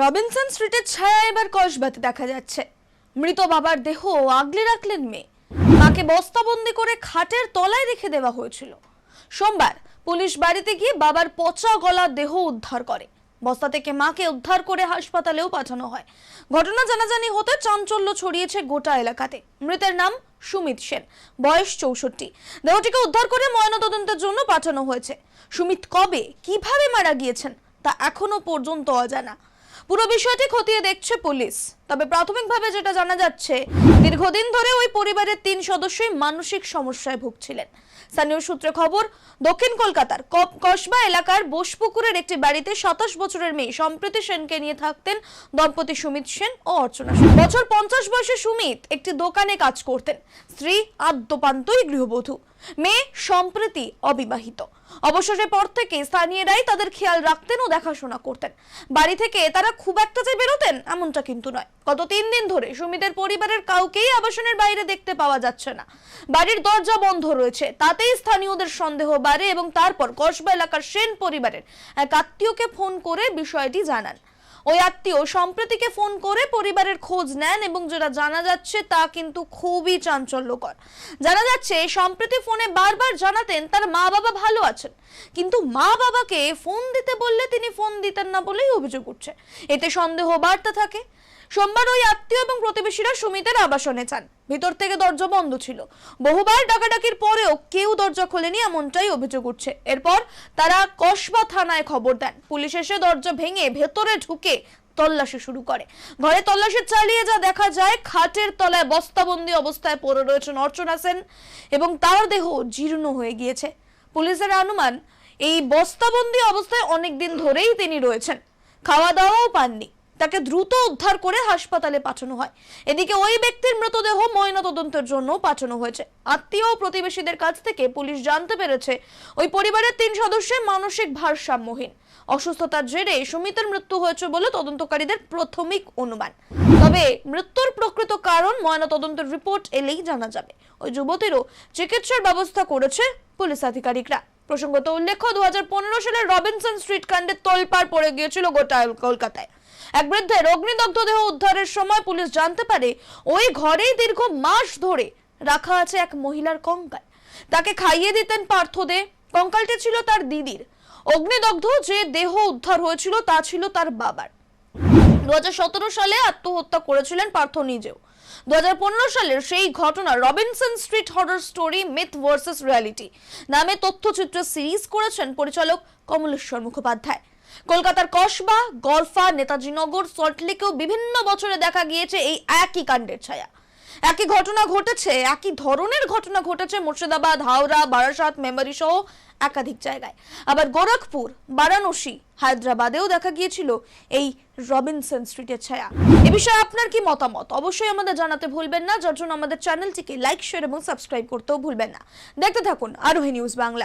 Robinson স্ট্রিটের ছায়া এবার কসবাতে দেখা যাচ্ছে। মৃত বাবার দেহ আগলে রাখলেন মেয়ে। মাকে বস্তাবন্দি করে খাটের তলায় রেখে দেওয়া হয়েছিল। সোমবার পুলিশ বাড়িতে গিয়ে বাবার পচা গলা দেহ উদ্ধার করে। বস্তা থেকে মাকে উদ্ধার করে হাসপাতালেও পাঠানো হয়। ঘটনা জানাজানি হতে চাঞ্চল্য ছড়িয়েছে গোটা এলাকাতে। মৃতের নাম সুমিত সেন, বয়স চৌষট্টি। দেহটিকে উদ্ধার করে ময়নাতদন্তের জন্য পাঠানো হয়েছে। সুমিত কবে, কীভাবে মারা গিয়েছেন, তা এখনও পর্যন্ত অজানা। পুরো বিষয়টি খতিয়ে দেখছে পুলিশ। তবে প্রাথমিকভাবে যেটা জানা যাচ্ছে, দীর্ঘদিন ধরে ওই পরিবারের তিন সদস্যই মানসিক সমস্যায় ভুগছিলেন। স্থানীয় সূত্রে খবর, দক্ষিণ কলকাতার কসবা এলাকার বোসপুকুরের একটি বাড়িতে সাতাশ বছরের মেয়ে সম্প্রীতি সেনকে নিয়ে থাকতেন দম্পতি সুমিত সেন ও অর্চনা সেন। বছর পঞ্চাশ বয়সে সুমিত একটি দোকানে কাজ করতেন। স্ত্রী আদ্যপান্তই গৃহবধূ। মেয়ে সম্প্রীতি অবিবাহিত। অবসরের পর থেকে স্থানীয়রাই তাদের খেয়াল রাখতেন ও দেখাশোনা করতেন। বাড়ি থেকে তারা খুব একটা যে বেরোতেন এমনটা কিন্তু নয়। গত তিন দিন ধরে সুমিতের পরিবারের কাউকেই আবাসনের বাইরে দেখতে পাওয়া যাচ্ছে না। বাড়ির দরজা বন্ধ রয়েছে, তাতেই স্থানীয়দের সন্দেহ বাড়ে এবং তারপর কসবা এলাকার সেন পরিবারের এক আত্মীয়কে ফোন করে বিষয়টি জানান। ওই আত্মীয় সম্প্রতিকে ফোন করে পরিবারের খোঁজ নেন এবং যেটা জানা যাচ্ছে তা কিন্তু খুবই চাঞ্চল্যকর। জানা যাচ্ছে সম্প্রতি ফোনে বারবার জানাতেন তার মা বাবা ভালো আছেন। কিন্তু মা বাবাকে ফোন দিতে বললে তিনি ফোন দিতেন না বলেই অভিযোগ উঠছে। এতে সন্দেহ বাড়তে থাকে। সোমবার ওই আত্মীয় এবং প্রতিবেশীরা সুমিতের আবাসনে চান ভিতর থেকে দরজা বন্ধ ছিল। বহুবার ডাকাডাকির পরেও কেউ দরজা খোলেনি এমনটাই অভিযোগ উঠছে। এরপর তারা কসবা থানায় খবর দেন। পুলিশ এসে দরজা ভেঙে ভেতরে ঢুকে তল্লাশি শুরু করে। ঘরে তল্লাশি চালিয়ে যা দেখা যায়, খাটের তলায় বস্তাবন্দি অবস্থায় পড়ে রয়েছেন অর্চনা সেন এবং তার দেহ জীর্ণ হয়ে গিয়েছে। পুলিশের অনুমান এই বস্তাবন্দি অবস্থায় অনেক দিন ধরেই তিনি রয়েছেন। খাওয়া দাওয়াও পাননি। তাকে দ্রুত উদ্ধার করে হাসপাতালে পাঠানো হয়। এদিকে ওই ব্যক্তির মৃতদেহ ময়নাতদন্তের জন্য পাঠানো হয়েছে। আত্মীয় ও প্রতিবেশীদের কাছ থেকে পুলিশ জানতে পেরেছে, ওই পরিবারের তিন সদস্যের মানসিক ভারসাম্যহীন। অসুস্থতার জেরে সুমিতের মৃত্যু হয়েছে বলে তদন্তকারীদের প্রাথমিক অনুমান। তবে মৃত্যুর প্রকৃত কারণ ময়নাতদন্তের রিপোর্ট এলেই জানা যাবে। ওই যুবতীরও চিকিৎসার ব্যবস্থা করেছে পুলিশ আধিকারিকরা। প্রসঙ্গত উল্লেখ্য পনেরো সালের রবিনসন স্ট্রিট কাণ্ডে তোলপাড় পড়ে গিয়েছিল গোটা কলকাতায়। এক বৃদ্ধের অগ্নিদগ্ধ দেহ উদ্ধারের সময় পুলিশ জানতে পারে, ওই ঘরেই দীর্ঘ মাস ধরে রাখা আছে এক মহিলার কঙ্কাল। তাকে খাইয়ে দিতেন পার্থ দে কঙ্কালটি ছিল তার দিদির। অগ্নিদগ্ধ যে দেহ উদ্ধার হয়েছিল তা ছিল তার বাবার। দু হাজার সতেরো সালে আত্মহত্যা করেছিলেন পার্থ নিজেও। দু সালের সেই ঘটনা Robinson street horror story myth versus reality নামে তথ্যচিত্র সিরিজ করেছেন পরিচালক কমলেশ্বর মুখোপাধ্যায়। কলকাতার কসবা, গলফা নেতাজি নগর সল্টলেকেও বিভিন্ন বছরে দেখা গিয়েছে এই একই কাণ্ডের ছায়া। একই ঘটনা ঘটেছে, একই ধরনের ঘটনা ঘটেছে মুর্শিদাবাদ, হাওড়া, বারাসাত, মেমারি সহ একাধিক জায়গায়। আবার গোরখপুর, বারাণসী, হায়দ্রাবাদেও দেখা গিয়েছিল এই রবিনসন স্ট্রিটের ছায়া। এ বিষয়ে আপনার কি মতামত? অবশ্যই আমাদের জানাতে ভুলবেন না, যার জন্য আমাদের চ্যানেলটিকে লাইক, শেয়ার এবং সাবস্ক্রাইব করতেও ভুলবেন না। দেখতে থাকুন আরোহী নিউজ বাংলা।